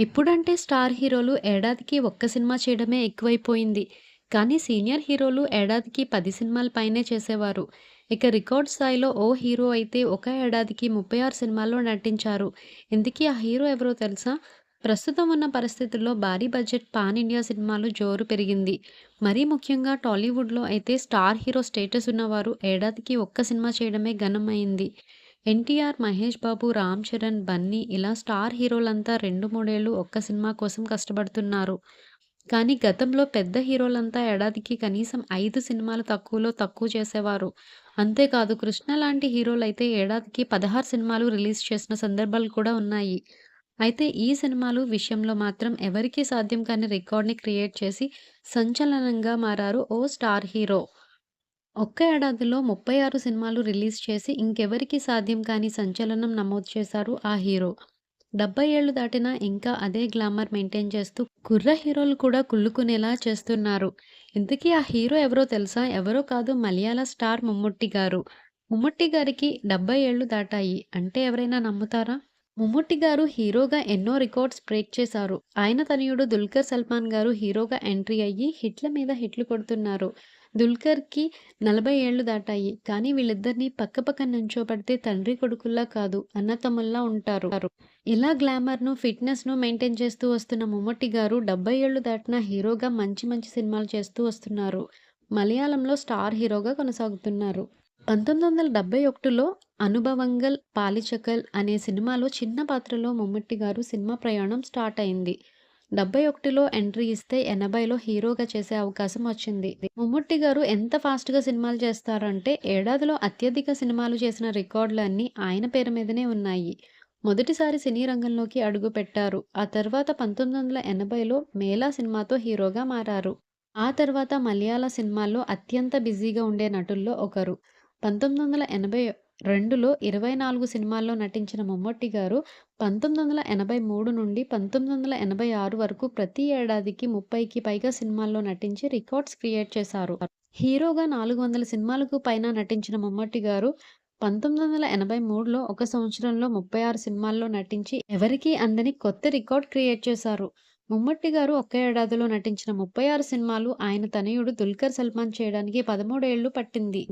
ఇప్పుడంటే స్టార్ హీరోలు ఏడాదికి ఒక్క సినిమా చేయడమే ఎక్కువైపోయింది. కానీ సీనియర్ హీరోలు ఏడాదికి పది సినిమాల పైనే చేసేవారు. ఇక రికార్డ్ స్థాయిలో ఓ హీరో అయితే ఒక ఏడాదికి 36 సినిమాల్లో నటించారు. ఇంతకీ ఆ హీరో ఎవరో తెలుసా? ప్రస్తుతం ఉన్న పరిస్థితుల్లో భారీ బడ్జెట్ పాన్ ఇండియా సినిమాలు జోరు పెరిగింది. మరీ ముఖ్యంగా టాలీవుడ్‌లో అయితే స్టార్ హీరో స్టేటస్ ఉన్నవారు ఏడాదికి ఒక్క సినిమా చేయడమే ఘనమైంది. ఎన్టీఆర్, మహేష్ బాబు, రామ్ చరణ్, బన్నీ ఇలా స్టార్ హీరోలంతా రెండు మూడేళ్ళు ఒక్క సినిమా కోసం కష్టపడుతున్నారు. కానీ గతంలో పెద్ద హీరోలంతా ఏడాదికి కనీసం ఐదు సినిమాలు తక్కువలో తక్కువ చేసేవారు. అంతేకాదు కృష్ణ లాంటి హీరోలైతే ఏడాదికి 16 సినిమాలు రిలీజ్ చేసిన సందర్భాలు కూడా ఉన్నాయి. అయితే ఈ సినిమాలు విషయంలో మాత్రం ఎవరికీ సాధ్యం కాని రికార్డ్‌ని క్రియేట్ చేసి సంచలనంగా మారారు ఓ స్టార్ హీరో. ఒక్క ఏడాదిలో 36 సినిమాలు రిలీజ్ చేసి ఇంకెవరికి సాధ్యం కాని సంచలనం నమోదు చేశారు ఆ హీరో. 70 ఏళ్ళు దాటినా ఇంకా అదే గ్లామర్ మెయింటైన్ చేస్తూ కుర్ర హీరోలు కూడా కుళ్ళుకునేలా చేస్తున్నారు. ఇంతకీ ఆ హీరో ఎవరో తెలుసా? ఎవరో కాదు మలయాళ స్టార్ మమ్ముట్టి గారు. మమ్ముట్టి గారికి 70 ఏళ్ళు దాటాయి. అంటే ఎవరైనా నమ్ముతారా? మమ్ముట్టి గారు హీరోగా ఎన్నో రికార్డ్స్ బ్రేక్ చేశారు. ఆయన తనయుడు దుల్కర్ సల్మాన్ గారు హీరోగా ఎంట్రీ అయ్యి హిట్ల మీద హిట్లు కొడుతున్నారు. దుల్కర్‌కి 40 ఏళ్ళు దాటాయి. కానీ వీళ్ళిద్దరిని పక్కపక్కన నుంచోబడితే తండ్రి కొడుకుల్లా కాదు అన్నతమ్ముల్లా ఉంటారు. ఇలా గ్లామర్‌ను, ఫిట్‌నెస్‌ను మెయింటైన్ చేస్తూ వస్తున్న మమ్ముట్టి గారు 70 ఏళ్ళు దాటిన హీరోగా మంచి మంచి సినిమాలు చేస్తూ వస్తున్నారు. మలయాళంలో స్టార్ హీరోగా కొనసాగుతున్నారు. 1971లో 'అనుభవంగల్ పాలిచకల్' అనే సినిమాలో చిన్న పాత్రలో మమ్ముట్టి గారు సినిమా ప్రయాణం స్టార్ట్ అయింది. 71లో ఎంట్రీ ఇస్తే 80లో హీరోగా చేసే అవకాశం వచ్చింది. మమ్ముట్టి గారు ఎంత ఫాస్ట్‌గా సినిమాలు చేస్తారంటే ఏడాదిలో అత్యధిక సినిమాలు చేసిన రికార్డులన్నీ ఆయన పేరు మీదనే ఉన్నాయి. మొదటిసారి సినీ రంగంలోకి అడుగుపెట్టారు. ఆ తర్వాత 1980లో 'మేళా' సినిమాతో హీరోగా మారారు. ఆ తర్వాత మలయాళ సినిమాల్లో అత్యంత బిజీగా ఉండే నటుల్లో ఒకరు. 1982లో 24 సినిమాల్లో నటించిన మమ్మొట్టి గారు 1983 నుండి 1986 వరకు ప్రతి ఏడాదికి 30కి పైగా సినిమాల్లో నటించి రికార్డ్స్ క్రియేట్ చేశారు. హీరోగా 400 సినిమాలకు పైన నటించిన మమ్మొట్టి గారు 1983లో ఒక సంవత్సరంలో 36 సినిమాల్లో నటించి ఎవరికీ అందని కొత్త రికార్డ్ క్రియేట్ చేశారు. ముమ్మట్టి గారు ఒక్క ఏడాదిలో నటించిన 36 సినిమాలు ఆయన తనయుడు దుల్కర్ సల్మాన్ చేయడానికి పదమూడేళ్ళు పట్టింది.